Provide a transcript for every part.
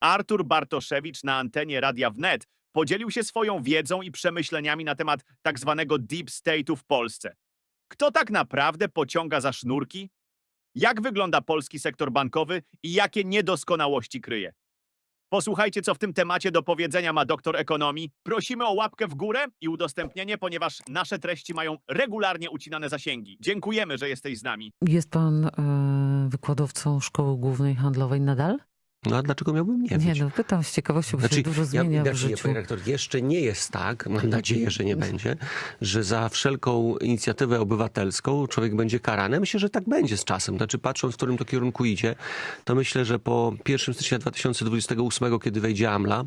Artur Bartoszewicz na antenie Radia Wnet podzielił się swoją wiedzą i przemyśleniami na temat tak zwanego deep state'u w Polsce. Kto tak naprawdę pociąga za sznurki? Jak wygląda polski sektor bankowy i jakie niedoskonałości kryje? Posłuchajcie, co w tym temacie do powiedzenia ma doktor ekonomii. Prosimy o łapkę w górę i udostępnienie, ponieważ nasze treści mają regularnie ucinane zasięgi. Dziękujemy, że jesteś z nami. Jest pan e, wykładowcą Szkoły Głównej Handlowej nadal? No a dlaczego miałbym nie Nie, być? no pytam z ciekawości, bo się dużo zmienia ja, w znaczy, nie, życiu. panie rektor, jeszcze nie jest tak, mam nadzieję, że nie będzie, że za wszelką inicjatywę obywatelską człowiek będzie karany. Myślę, że tak będzie z czasem. Znaczy, patrząc, w którym to kierunku idzie, to myślę, że po 1 stycznia 2028, kiedy wejdzie AMLA,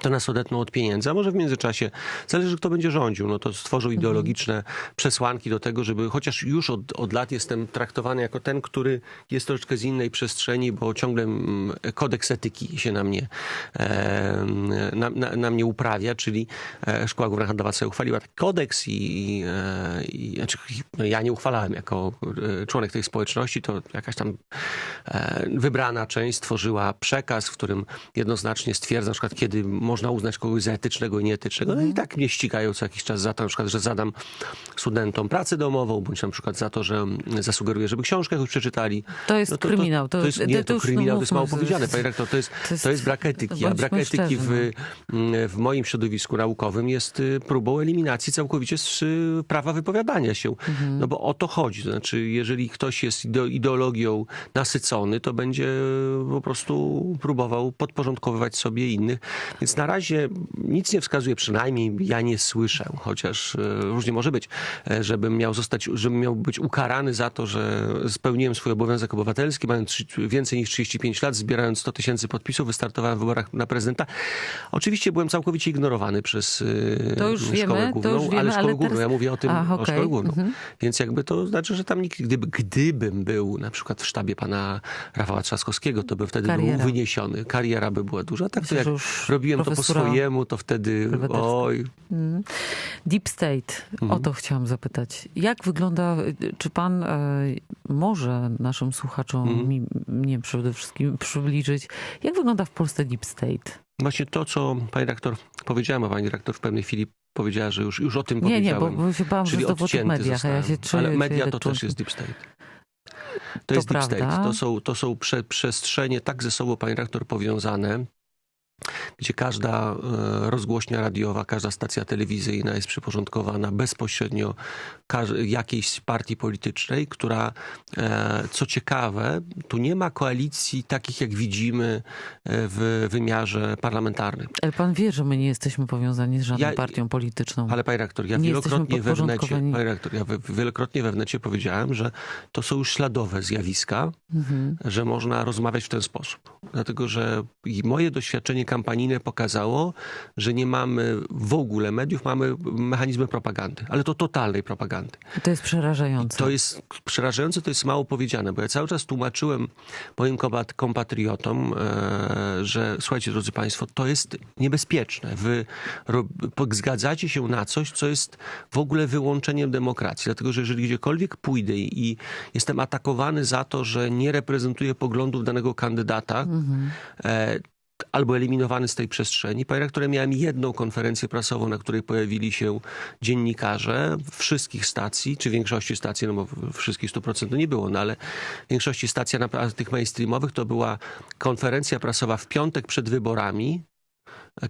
to nas odetną od pieniędzy, a może w międzyczasie, zależy kto będzie rządził, no to stworzą Mhm. ideologiczne przesłanki do tego, żeby, chociaż już od, od lat jestem traktowany jako ten, który jest troszeczkę z innej przestrzeni, bo ciągle mm, kodeks etyki się na mnie, e, na, na, na mnie uprawia, czyli e, Szkoła Główna Handlowa sobie uchwaliła taki kodeks i, e, i znaczy, no ja nie uchwalałem jako e, członek tej społeczności, to jakaś tam e, wybrana część stworzyła przekaz, w którym jednoznacznie stwierdza na przykład, kiedy można uznać kogoś za etycznego i nieetycznego. No i tak mnie ścigają co jakiś czas za to, na przykład, że zadam studentom pracę domową, bądź na przykład za to, że mm, zasugeruję, żeby książkę jakąś przeczytali. To jest No to, kryminał. To, to jest, nie, to no, kryminał to jest mało powiedziane, panie rektor. To jest, to jest- jest brak etyki, a brak etyki w, mm, w moim środowisku naukowym jest y, próbą eliminacji całkowicie z y, prawa wypowiadania się. Mhm. No bo o to chodzi. To znaczy, jeżeli ktoś jest ide- ideologią nasycony, to będzie y, po prostu próbował podporządkowywać sobie innych. Więc na razie nic nie wskazuje, przynajmniej ja nie słyszę, chociaż y, różnie może być, e, żebym miał zostać, żebym miał być ukarany za to, że spełniłem swój obowiązek obywatelski, mając więcej niż 35 lat, zbierając 100 tysięcy podpisów, wystartowałem w wyborach na prezydenta. Oczywiście byłem całkowicie ignorowany przez y, To już szkołę wiemy, to główną, już wiemy, ale szkołę ale główną, teraz- ja mówię o tym, Ach, o okej, szkołę główną. mhm. Więc jakby to znaczy, że tam nikt, gdyby, gdybym był na przykład w sztabie pana Rafała Trzaskowskiego, to by wtedy Kariera. był wyniesiony. Kariera by była duża. Tak to jak robiłem to po swojemu, to wtedy oj, Mm. Deep State, Mhm. o to chciałam zapytać. Jak wygląda, czy pan e, może naszym słuchaczom, Mhm. mi, mnie przede wszystkim przybliżyć, jak wygląda w Polsce Deep State? Właśnie to, co pani rektor powiedziałem, a pani rektor w pewnej chwili powiedziała, że już, już o tym Nie, nie, bo, powiedziałem. bo się bałam, że Czyli znowu o tych odcięty mediach, a ja się czuję... Ale media to też jest deep state. To, To jest deep prawda. state. To są, to są prze, przestrzenie tak ze sobą, pani rektor, powiązane, gdzie każda e, rozgłośnia radiowa, każda stacja telewizyjna jest przyporządkowana bezpośrednio jakiejś partii politycznej, która, e, co ciekawe, tu nie ma koalicji takich, jak widzimy e, w wymiarze parlamentarnym. Ale pan wie, że my nie jesteśmy powiązani z żadną Ja- partią polityczną. Ale panie rektor, ja Nie wielokrotnie we wnecie, panie rektor, ja wielokrotnie we wnecie powiedziałem, że to są już śladowe zjawiska, Mhm. że można rozmawiać w ten sposób. Dlatego, że moje doświadczenie kampanijne pokazało, że nie mamy w ogóle mediów, mamy mechanizmy propagandy, ale to totalnej propagandy. To jest przerażające. To jest przerażające, to jest mało powiedziane, bo ja cały czas tłumaczyłem moim kompat- kompatriotom, e, że słuchajcie, drodzy Państwo, to jest niebezpieczne. Wy zgadzacie się na coś, co jest w ogóle wyłączeniem demokracji. Dlatego, że jeżeli gdziekolwiek pójdę i jestem atakowany za to, że nie reprezentuję poglądów danego kandydata, e, albo eliminowany z tej przestrzeni. Panie rektorze, miałem jedną konferencję prasową, na której pojawili się dziennikarze wszystkich stacji, czy większości stacji, no bo wszystkich 100% to nie było, no ale większości stacji, tych mainstreamowych, to była konferencja prasowa w piątek przed wyborami,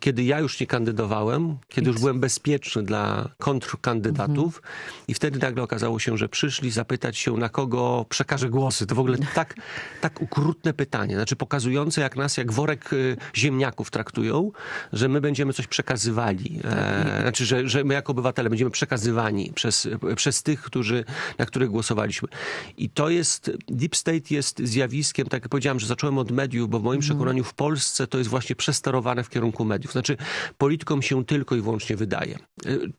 kiedy ja już nie kandydowałem, kiedy już byłem bezpieczny dla kontrkandydatów i wtedy nagle okazało się, że przyszli zapytać się, na kogo przekażę głosy. To w ogóle tak, tak ukrutne pytanie, znaczy pokazujące jak nas, jak worek y, ziemniaków traktują, że my będziemy coś przekazywali. E, znaczy, że, że my jako obywatele będziemy przekazywani przez, przez tych, którzy, na których głosowaliśmy. I to jest, deep state jest zjawiskiem, tak jak powiedziałem, że zacząłem od mediów, bo w moim przekonaniu w Polsce to jest właśnie przesterowane w kierunku mediów. Znaczy, politykom się tylko i wyłącznie wydaje. Y,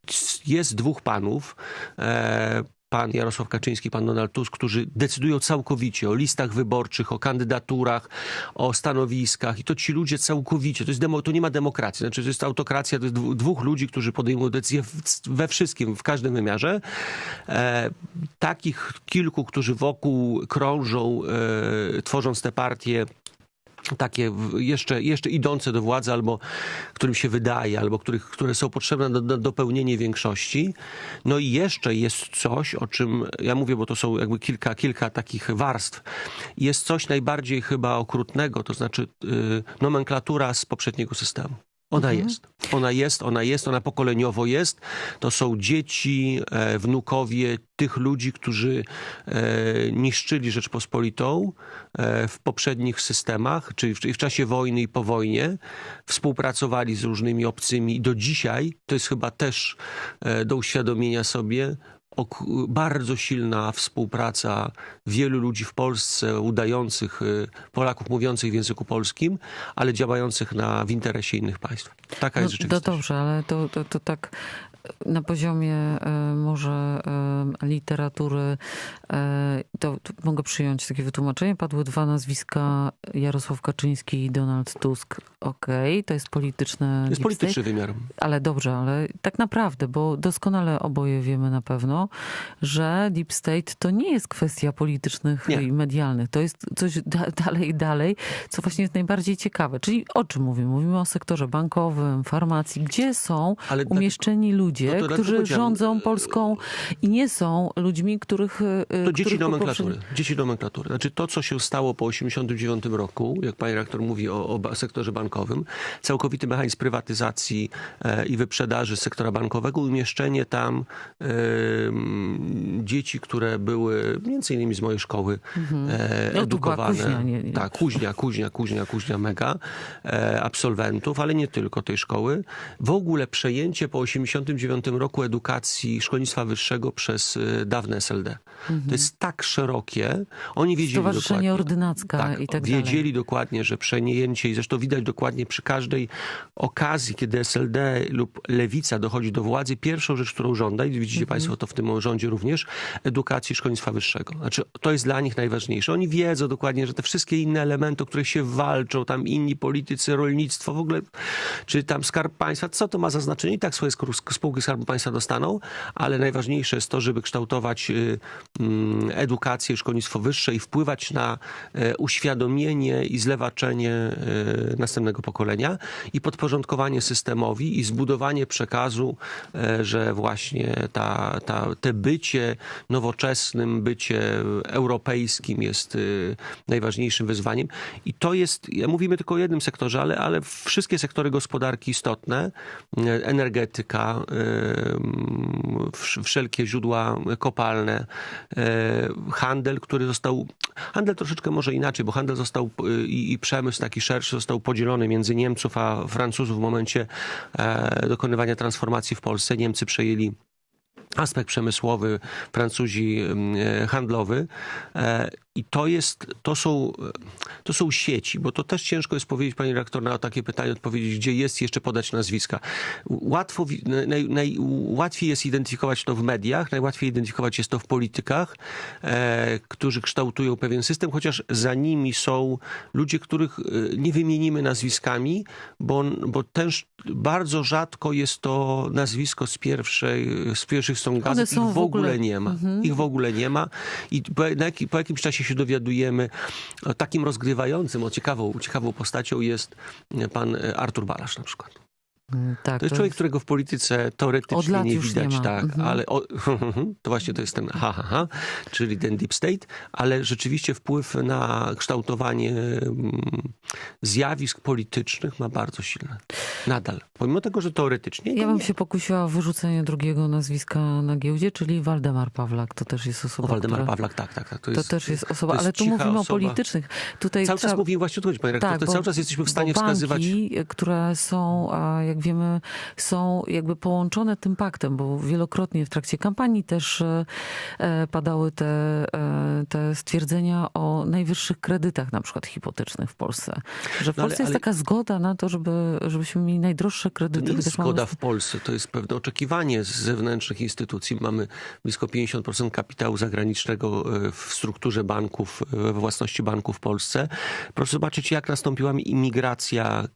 Jest dwóch panów, e, pan Jarosław Kaczyński, pan Donald Tusk, którzy decydują całkowicie o listach wyborczych, o kandydaturach, o stanowiskach i to ci ludzie całkowicie, to, jest demo, to nie ma demokracji, znaczy to jest autokracja, to jest dwóch ludzi, którzy podejmują decyzje we wszystkim, w każdym wymiarze. E, takich kilku, którzy wokół krążą, e, tworząc te partie, takie jeszcze, jeszcze idące do władzy, albo którym się wydaje, albo których, które są potrzebne do, do dopełnienia większości. No i jeszcze jest coś, o czym ja mówię, bo to są jakby kilka, kilka takich warstw. Jest coś najbardziej chyba okrutnego, to znaczy y, nomenklatura z poprzedniego systemu. Ona jest. Ona jest, ona jest, ona pokoleniowo jest. To są dzieci, e, wnukowie tych ludzi, którzy e, niszczyli Rzeczpospolitą e, w poprzednich systemach, czyli w, w czasie wojny i po wojnie. Współpracowali z różnymi obcymi i do dzisiaj to jest chyba też e, do uświadomienia sobie bardzo silna współpraca wielu ludzi w Polsce, udających y, Polaków mówiących w języku polskim, ale działających na, w interesie innych państw. Taka jest No, to rzeczywistość. dobrze, ale to, to, to tak na poziomie e, może e, literatury e, to, to mogę przyjąć takie wytłumaczenie. Padły dwa nazwiska Jarosław Kaczyński i Donald Tusk. Okej, to jest polityczne. To jest deep polityczny wymiar. Ale dobrze, ale tak naprawdę, bo doskonale oboje wiemy na pewno, że deep state to nie jest kwestia politycznych Nie. i medialnych. To jest coś da dalej, dalej, co właśnie jest najbardziej ciekawe. Czyli o czym mówimy? Mówimy o sektorze bankowym, farmacji. Gdzie są Ale umieszczeni ludzie, No to dlatego którzy rządzą Polską i nie są ludźmi, których... e, To dzieci których po nomenklatury. Dzieci nomenklatury. Znaczy to, co się stało po 1989 roku, jak pani rektor mówi o, o sektorze bankowym, całkowity mechanizm prywatyzacji e, i wyprzedaży sektora bankowego, umieszczenie tam e, dzieci, które były między innymi z mojej szkoły e, No, edukowane. kuźnia, nie- nie- Tak, kuźnia, kuźnia, kuźnia, kuźnia mega e, absolwentów, ale nie tylko tej szkoły. W ogóle przejęcie po 89 roku edukacji szkolnictwa wyższego przez e, dawne SLD. To jest tak szerokie. Oni wiedzieli Stowarzyszenie dokładnie. Ordynacka i tak dalej. wiedzieli dokładnie, że przejęcie i zresztą widać dokładnie przy każdej okazji, kiedy SLD lub Lewica dochodzi do władzy, pierwszą rzecz, którą żąda, i widzicie Mhm. Państwo to w tym rządzie również, edukacji szkolnictwa wyższego. Znaczy, to jest dla nich najważniejsze. Oni wiedzą dokładnie, że te wszystkie inne elementy, o których się walczą, tam inni politycy, rolnictwo w ogóle, czy tam Skarb Państwa, co to ma za znaczenie? I tak swoje skró- spółki Skarbu Państwa dostaną, ale najważniejsze jest to, żeby kształtować y, mm, edukację szkolnictwo wyższe i wpływać na e, uświadomienie i zlewaczenie e, następnego pokolenia i podporządkowanie systemowi i zbudowanie przekazu, e, że właśnie ta, ta, te bycie nowoczesnym, bycie europejskim jest y, najważniejszym wyzwaniem. I to jest, ja mówimy tylko o jednym sektorze, ale, ale wszystkie sektory gospodarki istotne, energetyka, wszelkie źródła kopalne, e, handel, który został, handel troszeczkę może inaczej, bo handel został y, i, przemysł taki szerszy został podzielony między Niemców a Francuzów w momencie e, dokonywania transformacji w Polsce. Niemcy przejęli aspekt przemysłowy, Francuzi e, handlowy. I to jest, to są, to są sieci, bo to też ciężko jest powiedzieć, pani rektor, na takie pytanie odpowiedzieć, gdzie jest, jeszcze podać nazwiska. Łatwo, naj, najłatwiej jest identyfikować to w mediach, najłatwiej identyfikować jest to w politykach, e, którzy kształtują pewien system, chociaż za nimi są ludzie, których e, nie wymienimy nazwiskami, bo, bo też bardzo rzadko jest to nazwisko z pierwszej, z pierwszych stron gazet. Ich w w ogóle- nie ma. Ich w ogóle nie ma. I po, po jakimś czasie się dowiadujemy, takim rozgrywającym, o ciekawą, ciekawą postacią jest pan e, Artur Balasz na przykład. Mm, Tak, To jest człowiek, którego w polityce teoretycznie nie nie widać, ma. tak, Mhm. ale o, to właśnie to jest ten ha, ha, ha, czyli ten deep state, ale rzeczywiście wpływ na kształtowanie mm, zjawisk politycznych ma bardzo silny. Nadal. Pomimo tego, że teoretycznie Ja bym nie. się pokusiła o wyrzucenie drugiego nazwiska na giełdzie, czyli Waldemar Pawlak. To też jest osoba, O, Waldemar która... Pawlak, tak, tak. tak. To też jest osoba, to jest ale tu mówimy o osoba. politycznych. Tutaj Cały trzeba... czas mówimy właśnie o to chodzi, panie. Tak, to cały czas jesteśmy w stanie bo banki, wskazywać... które są, a jak wiemy, są jakby połączone tym paktem, bo wielokrotnie w trakcie kampanii też e, e, padały te, e, te stwierdzenia o najwyższych kredytach, na przykład hipotecznych w Polsce. Że w No ale- Polsce jest ale- taka zgoda na to, żeby, żebyśmy mieli najdroższe To kredyty. nie jest chociaż mamy- zgoda w Polsce, to jest pewne oczekiwanie z zewnętrznych instytucji. Mamy blisko 50% kapitału zagranicznego w strukturze banków, we własności banków w Polsce. Proszę zobaczyć, jak nastąpiła imigracja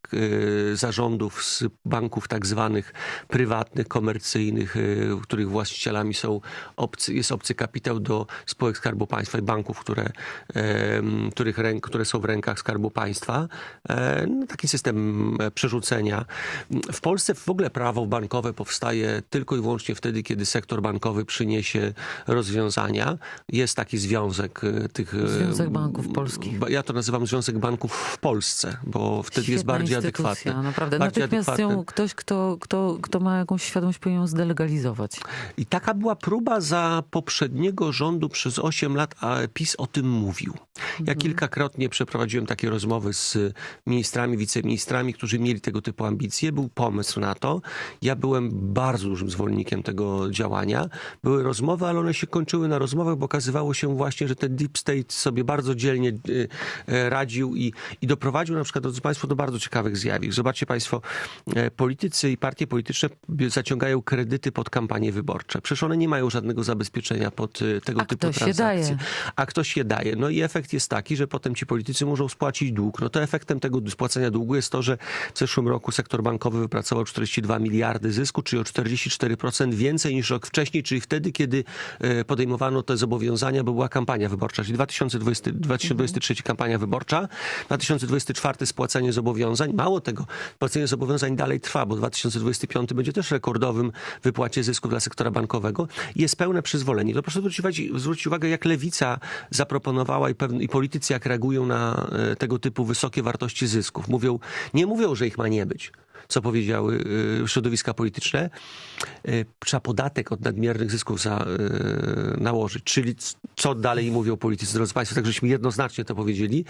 zarządów z banków tak zwanych prywatnych, komercyjnych, y, których właścicielami są obcy, jest obcy kapitał do spółek Skarbu Państwa i banków, które, których ręk, które są w rękach Skarbu Państwa. E, No, taki system e, przerzucenia. W Polsce w ogóle prawo bankowe powstaje tylko i wyłącznie wtedy, kiedy sektor bankowy przyniesie rozwiązania. Jest taki związek e, tych... Związek Banków Polskich. Ja to nazywam Związek Banków w Polsce, bo wtedy jest Świetna bardziej instytucja, adekwatny. Naprawdę. Bardziej Natychmiast adekwatny. Ktoś, kto, kto, kto ma jakąś świadomość, powinien ją zdelegalizować. I taka była próba za poprzedniego rządu przez 8 lat, a PiS o tym mówił. Ja kilkakrotnie przeprowadziłem takie rozmowy z ministrami, wiceministrami, którzy mieli tego typu ambicje. Był pomysł na to. Ja byłem bardzo dużym zwolennikiem tego działania. Były rozmowy, ale one się kończyły na rozmowach, bo okazywało się właśnie, że ten Deep State sobie bardzo dzielnie y, radził i, i doprowadził na przykład, drodzy Państwo, do bardzo ciekawych zjawisk. Zobaczcie Państwo, e, politycy i partie polityczne zaciągają kredyty pod kampanie wyborcze. Przecież one nie mają żadnego zabezpieczenia pod y, tego A typu ktoś się transakcje. daje. A ktoś je daje. No i efekt jest taki, że potem ci politycy muszą spłacić dług. No to efektem tego spłacenia długu jest to, że w zeszłym roku sektor bankowy wypracował 42 miliardy zysku, czyli o 44% więcej niż rok wcześniej, czyli wtedy, kiedy e, podejmowano te zobowiązania, bo była kampania wyborcza, czyli 2020, 2023 kampania wyborcza, 2024 spłacanie zobowiązań. Mało tego, spłacenie zobowiązań dalej trwa, bo 2025 będzie też rekordowym wypłacie zysków dla sektora bankowego jest pełne przyzwolenie. To proszę zwrócić uwagę, zwrócić uwagę jak lewica zaproponowała i, pewne, i politycy jak reagują na e, tego typu wysokie wartości zysków. Mówią, nie mówią, że ich ma nie być co powiedziały y, środowiska polityczne, y, trzeba podatek od nadmiernych zysków za, nałożyć. Czyli co dalej mówią politycy, drodzy Państwo, tak żeśmy jednoznacznie to powiedzieli,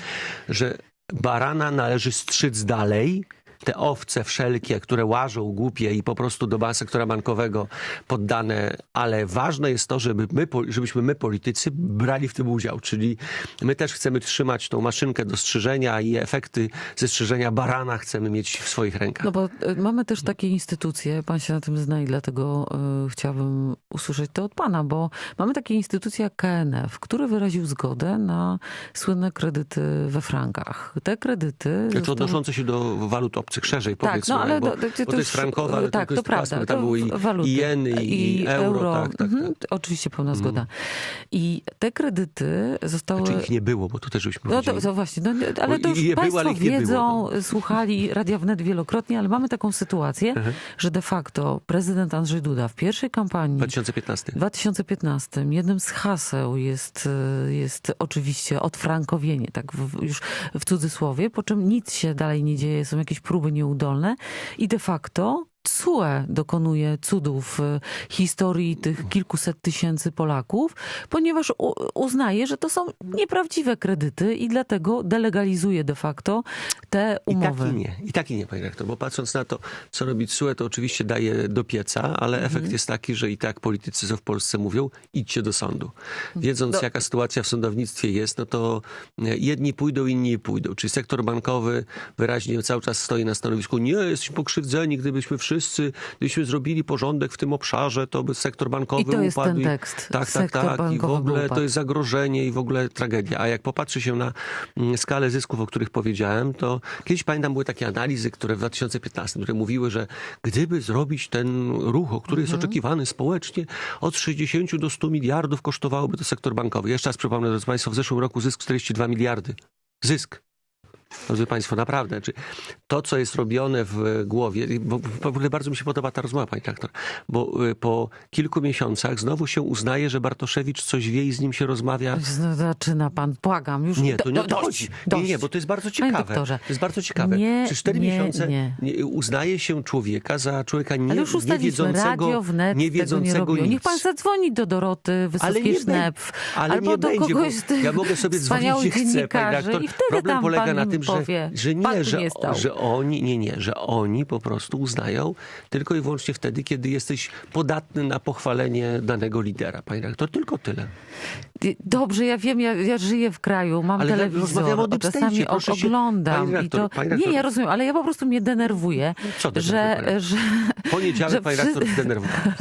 że barana należy strzyc dalej, te owce wszelkie, które łażą głupie i po prostu do sektora bankowego poddane, ale ważne jest to, żeby my, żebyśmy my politycy brali w tym udział, czyli my też chcemy trzymać tą maszynkę do strzyżenia i efekty ze strzyżenia barana chcemy mieć w swoich rękach. No bo y, mamy też takie instytucje, pan się na tym zna i dlatego y, chciałabym usłyszeć to od pana, bo mamy takie instytucje jak KNF, który wyraził zgodę na słynne kredyty we frankach. Te kredyty... Zostały- odnoszące się do walut obcych szerzej, Tak, powiedzmy, no ale bo, to, to, to bo to jest frankowe, ale tak, to jest prawda. Tam to były i, waluty. i jeny, i, euro, tak, tak, Mhm, tak. Oczywiście pełna zgoda. I te kredyty zostały... Znaczy ich nie było, bo to też żeśmy No to, to właśnie, no, ale Bo to już je było, Państwo ale wiedzą, było, słuchali Radia Wnet wielokrotnie, ale mamy taką sytuację, Mhm. że de facto prezydent Andrzej Duda w pierwszej kampanii 2015. w 2015 jednym z haseł jest, jest oczywiście odfrankowienie, tak w, już w cudzysłowie, po czym nic się dalej nie dzieje, są jakieś próby nieudolne i de facto CUE dokonuje cudów w historii tych kilkuset tysięcy Polaków, ponieważ uznaje, że to są nieprawdziwe kredyty i dlatego delegalizuje de facto te I tak umowy. i nie, i tak i nie, panie rektor, bo patrząc na to, co robi CUE, to oczywiście daje do pieca, ale Mhm. efekt jest taki, że i tak politycy, co w Polsce mówią, idźcie do sądu. Wiedząc, No. jaka sytuacja w sądownictwie jest, no to e, jedni pójdą, inni nie pójdą. Czyli sektor bankowy wyraźnie cały czas stoi na stanowisku, nie, jesteśmy pokrzywdzeni, gdybyśmy wszyscy, gdybyśmy zrobili porządek w tym obszarze, to by sektor bankowy I to jest upadł. ten tekst. Tak, tak, Sektor tak. I w ogóle upadł. to jest zagrożenie i w ogóle tragedia. A jak popatrzy się na mm, skalę zysków, o których powiedziałem, to kiedyś pamiętam były takie analizy, które w 2015, które mówiły, że gdyby zrobić ten ruch, o który jest oczekiwany społecznie, od 60 do 100 miliardów kosztowałoby to sektor bankowy. Jeszcze raz przypomnę, drodzy Państwo, w zeszłym roku zysk 42 miliardy. Zysk. Drodzy Państwo, naprawdę. Czy to, co jest robione w głowie, bo w ogóle bardzo mi się podoba ta rozmowa, Pani Traktor, bo y, po kilku miesiącach znowu się uznaje, że Bartoszewicz coś wie i z nim się rozmawia. No, Zaczyna pan, błagam, już Nie, to nie do- dość, chodzi. Nie, dość. nie, bo to jest bardzo ciekawe. To jest bardzo ciekawe. nie, Przez cztery nie, miesiące nie. uznaje się człowieka za człowieka nie, Ale już nie ustaliliśmy, wiedzącego, radio wnet nie tego nie nic. Niech pan zadzwoni do Doroty Wysockiej-Sznepf, Ale albo nie do będzie, kogoś z tych ja mogę sobie dzwonić, gdzie chcę, panie dziennikarzy redaktor. i wtedy Problem polega na im tym, że, powie, że pan nie, że, nie że oni, nie, nie, że oni po prostu uznają tylko i wyłącznie wtedy, kiedy jesteś podatny na pochwalenie danego lidera, panie redaktor. Tylko tyle. Dobrze, ja wiem, ja, ja żyję w kraju, mam Ale telewizor, rozmawiamy o czasami się- oglądam. I to, nie, ja rozumiem, ale ja po prostu mnie denerwuje, Co denerwuje że, że Poniedziałek, Że panie redaktor, zdenerwował.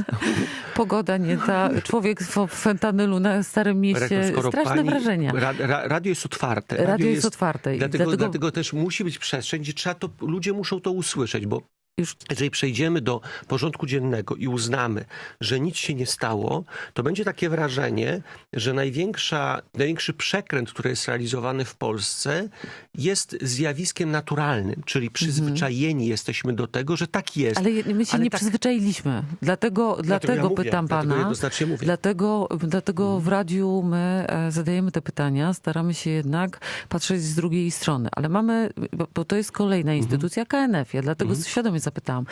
pogoda nie ta, człowiek w fentanylu na Starym Mieście, skoro straszne pani- wrażenia. Ra, ra, radio jest otwarte. Radio jest otwarte i Dlatego, dlatego- dlatego też musi być przestrzeń, gdzie trzeba to, ludzie muszą to usłyszeć, bo już Jeżeli przejdziemy do porządku dziennego i uznamy, że nic się nie stało, to będzie takie wrażenie, że największa, największy przekręt, który jest realizowany w Polsce, jest zjawiskiem naturalnym, czyli przyzwyczajeni jesteśmy do tego, że tak jest. Ale my się Ale nie tak- przyzwyczailiśmy. Dlatego, dlatego, ja mówię, pytam dlatego pana. jednoznacznie mówię. Dlatego, dlatego w radiu my e, zadajemy te pytania, staramy się jednak patrzeć z drugiej strony. Ale mamy, bo, to jest kolejna Mhm. instytucja KNF. Ja dlatego świadomie zapytałam,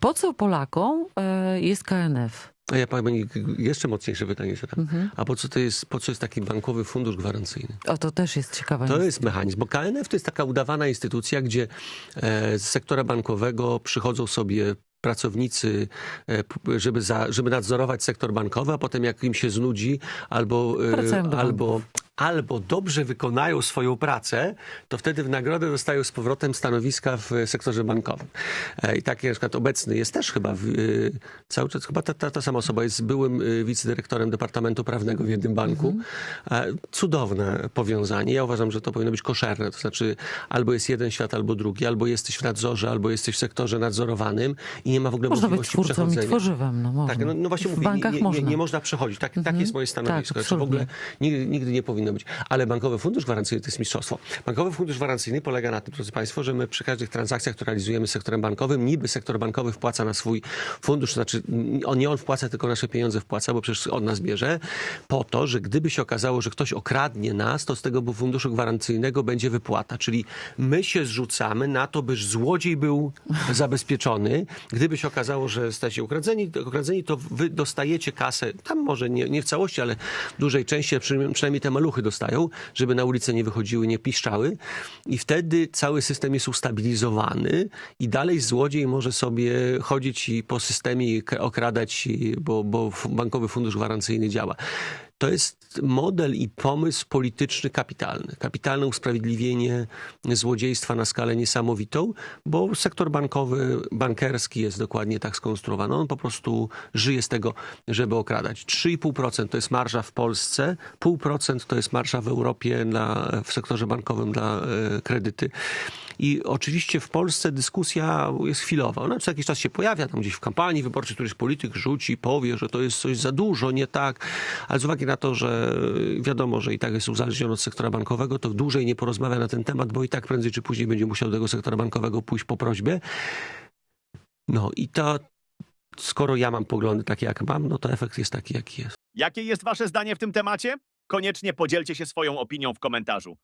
po co Polakom e, jest KNF? A ja pani jeszcze mocniejsze pytanie zadam. Mhm. A po co to jest, po co jest taki bankowy fundusz gwarancyjny? O, to też jest ciekawe. To jest mechanizm, bo KNF to jest taka udawana instytucja, gdzie e, z sektora bankowego przychodzą sobie pracownicy, e, żeby, za, żeby nadzorować sektor bankowy, a potem jak im się znudzi albo, albo, albo dobrze wykonają swoją pracę, to wtedy w nagrodę dostają z powrotem stanowiska w sektorze bankowym. E, I taki na przykład obecny jest też chyba w, e, cały czas, chyba ta, ta, ta sama osoba jest byłym e, wicedyrektorem Departamentu Prawnego w jednym banku. E, Cudowne powiązanie. Ja uważam, że to powinno być koszerne. To znaczy albo jest jeden świat, albo drugi, albo jesteś w nadzorze, albo jesteś w sektorze nadzorowanym i nie ma w ogóle Można być możliwości twórcą i przechodzenia. tworzywem. No, można. Tak, no, no właśnie w mówię, bankach nie, nie, można. nie, nie można przechodzić. Tak, tak jest moje stanowisko. Tak, Znaczy w ogóle nigdy, nigdy nie powinno być. Ale Bankowy Fundusz Gwarancyjny to jest mistrzostwo. Bankowy Fundusz Gwarancyjny polega na tym, drodzy Państwo, że my przy każdych transakcjach, które realizujemy z sektorem bankowym, niby sektor bankowy wpłaca na swój fundusz, znaczy on, nie on wpłaca, tylko nasze pieniądze wpłaca, bo przecież od nas bierze, po to, że gdyby się okazało, że ktoś okradnie nas, to z tego funduszu gwarancyjnego będzie wypłata. Czyli my się zrzucamy na to, by złodziej był zabezpieczony. Gdyby się okazało, że jesteście ukradzeni, okradzeni to wy dostajecie kasę, tam może nie, nie w całości, ale w dużej części, przynajmniej te maluchy dostają, żeby na ulicę nie wychodziły, nie piszczały. I wtedy cały system jest ustabilizowany i dalej złodziej może sobie chodzić i po systemie okradać, bo, bo bankowy fundusz gwarancyjny działa. To jest model i pomysł polityczny kapitalny. Kapitalne usprawiedliwienie złodziejstwa na skalę niesamowitą, bo sektor bankowy, bankerski jest dokładnie tak skonstruowany. On po prostu żyje z tego, żeby okradać. 3,5% to jest marża w Polsce, 0,5% to jest marża w Europie na, w sektorze bankowym dla e, kredyty. I oczywiście w Polsce dyskusja jest chwilowa. Ona co jakiś czas się pojawia, tam gdzieś w kampanii wyborczej któryś polityk rzuci, powie, że to jest coś za dużo, nie tak. Ale z uwagi na to, że wiadomo, że i tak jest uzależniony od sektora bankowego, to dłużej nie porozmawia na ten temat, bo i tak prędzej czy później będzie musiał do tego sektora bankowego pójść po prośbie. No i to, skoro ja mam poglądy takie, jak mam, no to efekt jest taki, jaki jest. Jakie jest wasze zdanie w tym temacie? Koniecznie podzielcie się swoją opinią w komentarzu.